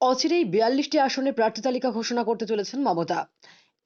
অচিরেই বিয়াল্লিশটি আসনে প্রার্থী তালিকা ঘোষণা করতে চলেছেন মমতা।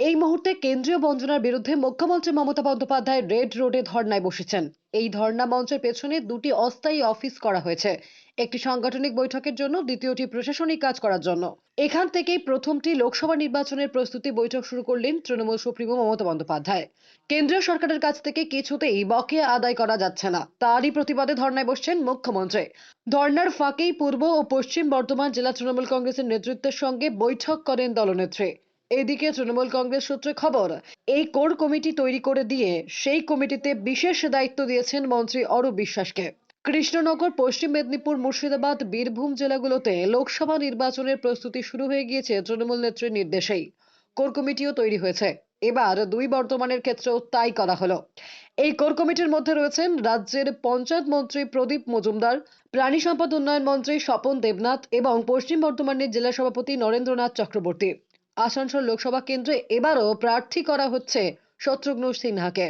এই মুহূর্তে কেন্দ্রীয় বঞ্চনার বিরুদ্ধে মুখ্যমন্ত্রী মমতা বন্দ্যোপাধ্যায় রেড রোডে ধর্নায় বসেছেন। এই ধর্না মঞ্চের পেছনে দুটি অস্থায়ী অফিস করা হয়েছে। একটি সাংগঠনিক বৈঠকের জন্য, দ্বিতীয়টি প্রশাসনিক কাজ করার জন্য। এখান থেকেই প্রথমটি লোকসভা নির্বাচনের প্রস্তুতি বৈঠক শুরু করলেন তৃণমূল সুপ্রিমো মমতা বন্দ্যোপাধ্যায়। কেন্দ্রীয় সরকারের কাছ থেকে কিছুতেই বকেয়া আদায় করা যাচ্ছে না। তারই প্রতিবাদে ধর্নায় বসছেন মুখ্যমন্ত্রী। ধর্নার ফাঁকেই পূর্ব ও পশ্চিম বর্ধমান জেলা তৃণমূল কংগ্রেসের নেতৃত্বের সঙ্গে বৈঠক করেন দলনেত্রী। এদিকে তৃণমূল কংগ্রেস সূত্রে খবর, এই কোর কমিটি তৈরি করে দিয়ে সেই কমিটিতে বিশেষ দায়িত্ব দিয়েছেন মন্ত্রী অরূপ বিশ্বাসকে। কৃষ্ণনগর, পশ্চিম মেদিনীপুর, মুর্শিদাবাদ, বীরভূম জেলাগুলোতে লোকসভা নির্বাচনের প্রস্তুতি শুরু হয়ে গিয়েছে তৃণমূল নেত্রীর নির্দেশেই। কোর কমিটিও তৈরি হয়েছে। এবার দুই বর্তমানের ক্ষেত্রেও তাই করা হলো। এই কোর কমিটির মধ্যে রয়েছেন রাজ্যের পঞ্চায়েত মন্ত্রী প্রদীপ মজুমদার, প্রাণী সম্পদ উন্নয়ন মন্ত্রী স্বপন দেবনাথ এবং পশ্চিম বর্ধমানের জেলা সভাপতি নরেন্দ্রনাথ চক্রবর্তী। আসানসোল লোকসভা কেন্দ্রে এবারও প্রার্থী করা হচ্ছে শত্রুঘ্ন সিনহাকে।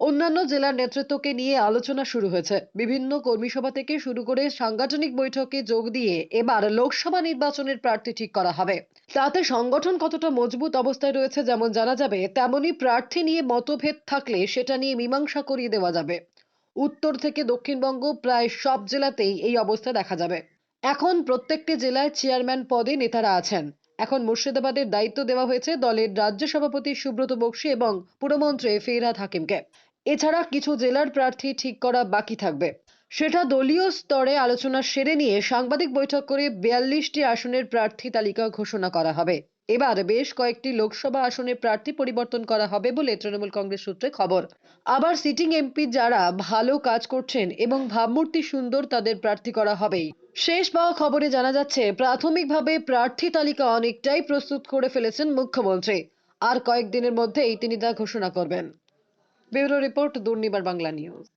অন্যান্য জেলার নেতৃত্বকে নিয়ে আলোচনা শুরু হয়েছে। বিভিন্ন কর্মী সভা থেকে শুরু করে সাংগঠনিক বৈঠকে যোগ দিয়ে এবার লোকসভা নির্বাচনের প্রার্থী ঠিক করা হবে। তাতে সংগঠন কতটা মজবুত অবস্থায় রয়েছে যেমন জানা যাবে তেমনি প্রার্থী নিয়ে মতভেদ থাকলে সেটা নিয়ে মীমাংসা করিয়ে দেওয়া যাবে। উত্তর থেকে দক্ষিণবঙ্গ প্রায় সব জেলাতেই এই অবস্থা দেখা যাবে। এখন প্রত্যেকটি জেলায় চেয়ারম্যান পদে নেতারা আছেন। এখন মুর্শিদাবাদের দায়িত্ব দেওয়া হয়েছে দলের রাজ্য সভাপতি সুব্রত বক্সী এবং পুরমন্ত্রী ফিরহাদ হাকিমকে। এছাড়া কিছু জেলার প্রার্থী ঠিক করা বাকি থাকবে। সেটা দলীয় স্তরে আলোচনা সেরে নিয়ে সাংবাদিক বৈঠক করে বিয়াল্লিশটি আসনের প্রার্থী তালিকা ঘোষণা করা হবে। এবার বেশ কয়েকটি লোকসভা আসনে প্রার্থী পরিবর্তন করা হবে বলে তৃণমূল কংগ্রেস সূত্রে খবর। আবার সিটিং এমপি যারা ভালো কাজ করছেন এবং ভাবমূর্তি সুন্দর তাদের প্রার্থী করা হবেই। শেষ পাওয়া খবরে জানা যাচ্ছে, প্রাথমিকভাবে প্রার্থী তালিকা অনেকটাই প্রস্তুত করে ফেলেছেন মুখ্যমন্ত্রী। আর কয়েকদিনের মধ্যেই তিনি তা ঘোষণা করবেন। Bureau report Durnibar Bangla news.